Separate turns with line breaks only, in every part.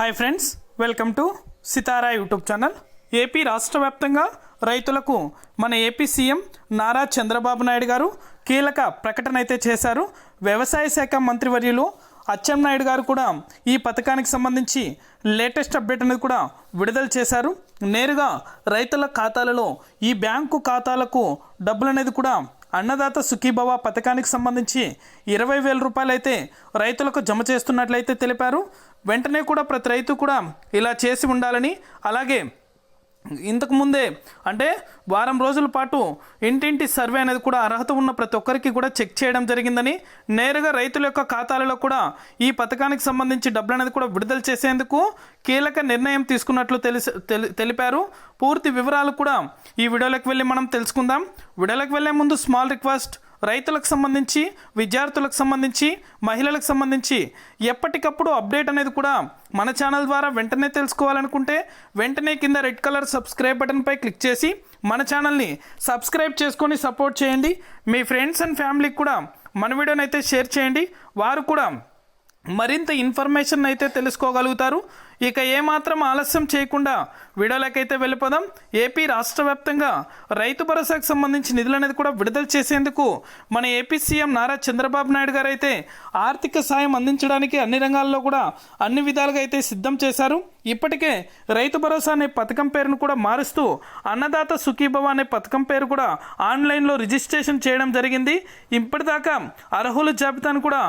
Hi friends welcome to Sitara YouTube channel AP రాష్ట్ర వ్యాప్తంగా రైతులకు మన ఏపీ సీఎం నారా చంద్రబాబు నాయుడు గారు కీలక ప్రకటన అయితే చేశారు. వ్యవసాయ శాఖ మంత్రివర్యులు అచ్చెన్నాయుడు గారు కూడా ఈ పథకానికి సంబంధించి లేటెస్ట్ అప్డేట్ అనేది కూడా విడుదల చేశారు. నేరుగా రైతుల ఖాతాలలో ఈ బ్యాంకు ఖాతాలకు డబ్బులు అనేది కూడా అన్నదాత సుఖీభవ పథకానికి సంబంధించి ఇరవై వేల రూపాయలు అయితే రైతులకు జమ చేస్తున్నట్లయితే తెలిపారు. వెంటనే కూడా ప్రతి రైతు కూడా ఇలా చేసి ఉండాలని అలాగే ఇంతకుముందే అంటే వారం రోజుల పాటు ఇంటింటి సర్వే అనేది కూడా అర్హత ఉన్న ప్రతి ఒక్కరికి కూడా చెక్ చేయడం జరిగిందని నేరుగా రైతుల యొక్క ఖాతాలలో కూడా ఈ పథకానికి సంబంధించి డబ్బులు అనేది కూడా విడుదల చేసేందుకు కీలక నిర్ణయం తీసుకున్నట్లు తెలిసి తెలి- తెలిపారు. పూర్తి వివరాలు కూడా ఈ వీడియోలోకి వెళ్ళి మనం తెలుసుకుందాం. వీడియోలోకి వెళ్ళే ముందు స్మాల్ రిక్వెస్ట్ రైతులకు సంబంధించి విద్యార్థులకు సంబంధించి మహిళలకు సంబంధించి ఎప్పటికప్పుడు అప్డేట్ అనేది కూడా మన ఛానల్ ద్వారా వెంటనే తెలుసుకోవాలనుకుంటే వెంటనే కింద రెడ్ కలర్ సబ్స్క్రైబ్ బటన్పై క్లిక్ చేసి మన ఛానల్ని సబ్స్క్రైబ్ చేసుకొని సపోర్ట్ చేయండి. మీ ఫ్రెండ్స్ అండ్ ఫ్యామిలీకి కూడా మన వీడియోని అయితే షేర్ చేయండి. వారు కూడా మరింత ఇన్ఫర్మేషన్ అయితే తెలుసుకోగలుగుతారు. ఇక ఏమాత్రం ఆలస్యం చేయకుండా వీడియోలకైతే వెళ్ళిపోదాం. ఏపీ రాష్ట్ర వ్యాప్తంగా రైతు భరోసాకు సంబంధించి నిధులు అనేది కూడా విడుదల చేసేందుకు మన ఏపీ సీఎం నారా చంద్రబాబు నాయుడు గారు అయితే ఆర్థిక సాయం అందించడానికి అన్ని రంగాల్లో కూడా అన్ని విధాలుగా అయితే సిద్ధం చేశారు. ఇప్పటికే రైతు భరోసా అనే పథకం పేరును కూడా మారుస్తూ అన్నదాత సుఖీభవ అనే పథకం పేరు కూడా ఆన్లైన్లో రిజిస్ట్రేషన్ చేయడం జరిగింది. ఇప్పటిదాకా అర్హుల జాబితాను కూడా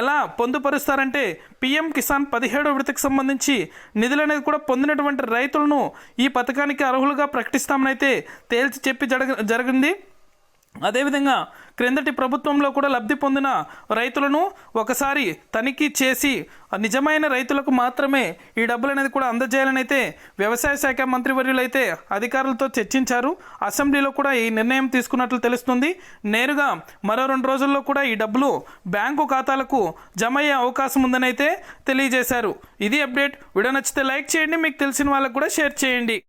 ఎలా పొందుపరుస్తారంటే పిఎం కిసాన్ పదిహేడో విడతకు సంబంధించి నిధులు అనేది కూడా పొందినటువంటి రైతులను ఈ పథకానికి అర్హులుగా ప్రకటిస్తామనైతే తేల్చి చెప్పి జరగ జరిగింది. అదేవిధంగా క్రిందటి ప్రభుత్వంలో కూడా లబ్ధి పొందిన రైతులను ఒకసారి తనిఖీ చేసి నిజమైన రైతులకు మాత్రమే ఈ డబ్బులు అనేది కూడా అందజేయాలని అయితే వ్యవసాయ శాఖ మంత్రివర్యులు అయితే అధికారులతో చర్చించారు. అసెంబ్లీలో కూడా ఈ నిర్ణయం తీసుకున్నట్లు తెలుస్తుంది. నేరుగా మరో రెండు రోజుల్లో కూడా ఈ డబ్బులు బ్యాంకు ఖాతాలకు జమ అయ్యే అవకాశం ఉందని అయితే తెలియజేశారు. ఇది అప్డేట్. వీడియో నచ్చితే లైక్ చేయండి. మీకు తెలిసిన వాళ్ళకు కూడా షేర్ చేయండి.